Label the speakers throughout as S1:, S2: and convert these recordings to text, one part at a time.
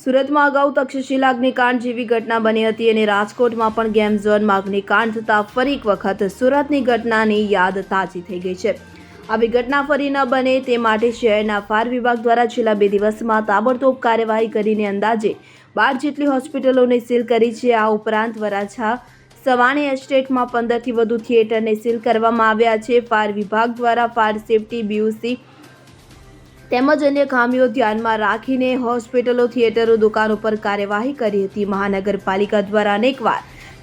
S1: સુરતમાં અગાઉ તક્ષશિલા અગ્નિકાંડ જેવી ઘટના બની હતી અને રાજકોટમાં પણ ગેમ ઝોનમાં અગ્નિકાંડ થતાં ફરી એક વખત સુરતની ઘટનાની યાદ તાજી થઈ ગઈ છે. આવી ઘટના ફરી ન બને તે માટે શહેરના ફાયર વિભાગ દ્વારા છેલ્લા બે દિવસમાં તાબડતોબ કાર્યવાહી કરીને અંદાજે બાર જેટલી હોસ્પિટલોને સીલ કરી છે. આ ઉપરાંત વરાછા, સવાણી એસ્ટેટમાં પંદરથી વધુ થિયેટરને સીલ કરવામાં આવ્યા છે. ફાયર વિભાગ દ્વારા ફાયર સેફટી, બીયુસી તેમજ અન્ય ખામીઓ ધ્યાનમાં રાખીને હોસ્પિટલો, થિયેટરો, દુકાનો પર કાર્યવાહી કરી હતી. મહાનગરપાલિકા દ્વારા અનેકવાર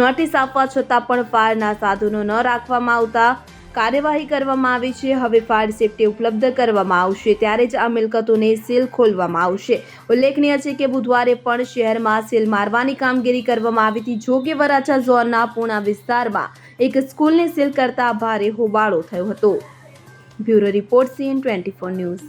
S1: નોટિસ આપવા છતાં પણ ફાયરના સાધનો ન રાખવામાં આવતા કાર્યવાહી કરવામાં આવી છે. હવે ફાયર સેફટી ઉપલબ્ધ કરવામાં આવશે. ત્યારે જ આ મિલકતોને સીલ ખોલવામાં આવશે. ઉલ્લેખનીય છે કે બુધવારે પણ શહેરમાં સીલ મારવાની કામગીરી કરવામાં આવી હતી. જો કે વરાછા ઝોનના પૂણા વિસ્તારમાં એક સ્કૂલને સીલ કરતા ભારે હોબાળો થયો હતો. Bureau report CN twenty four news.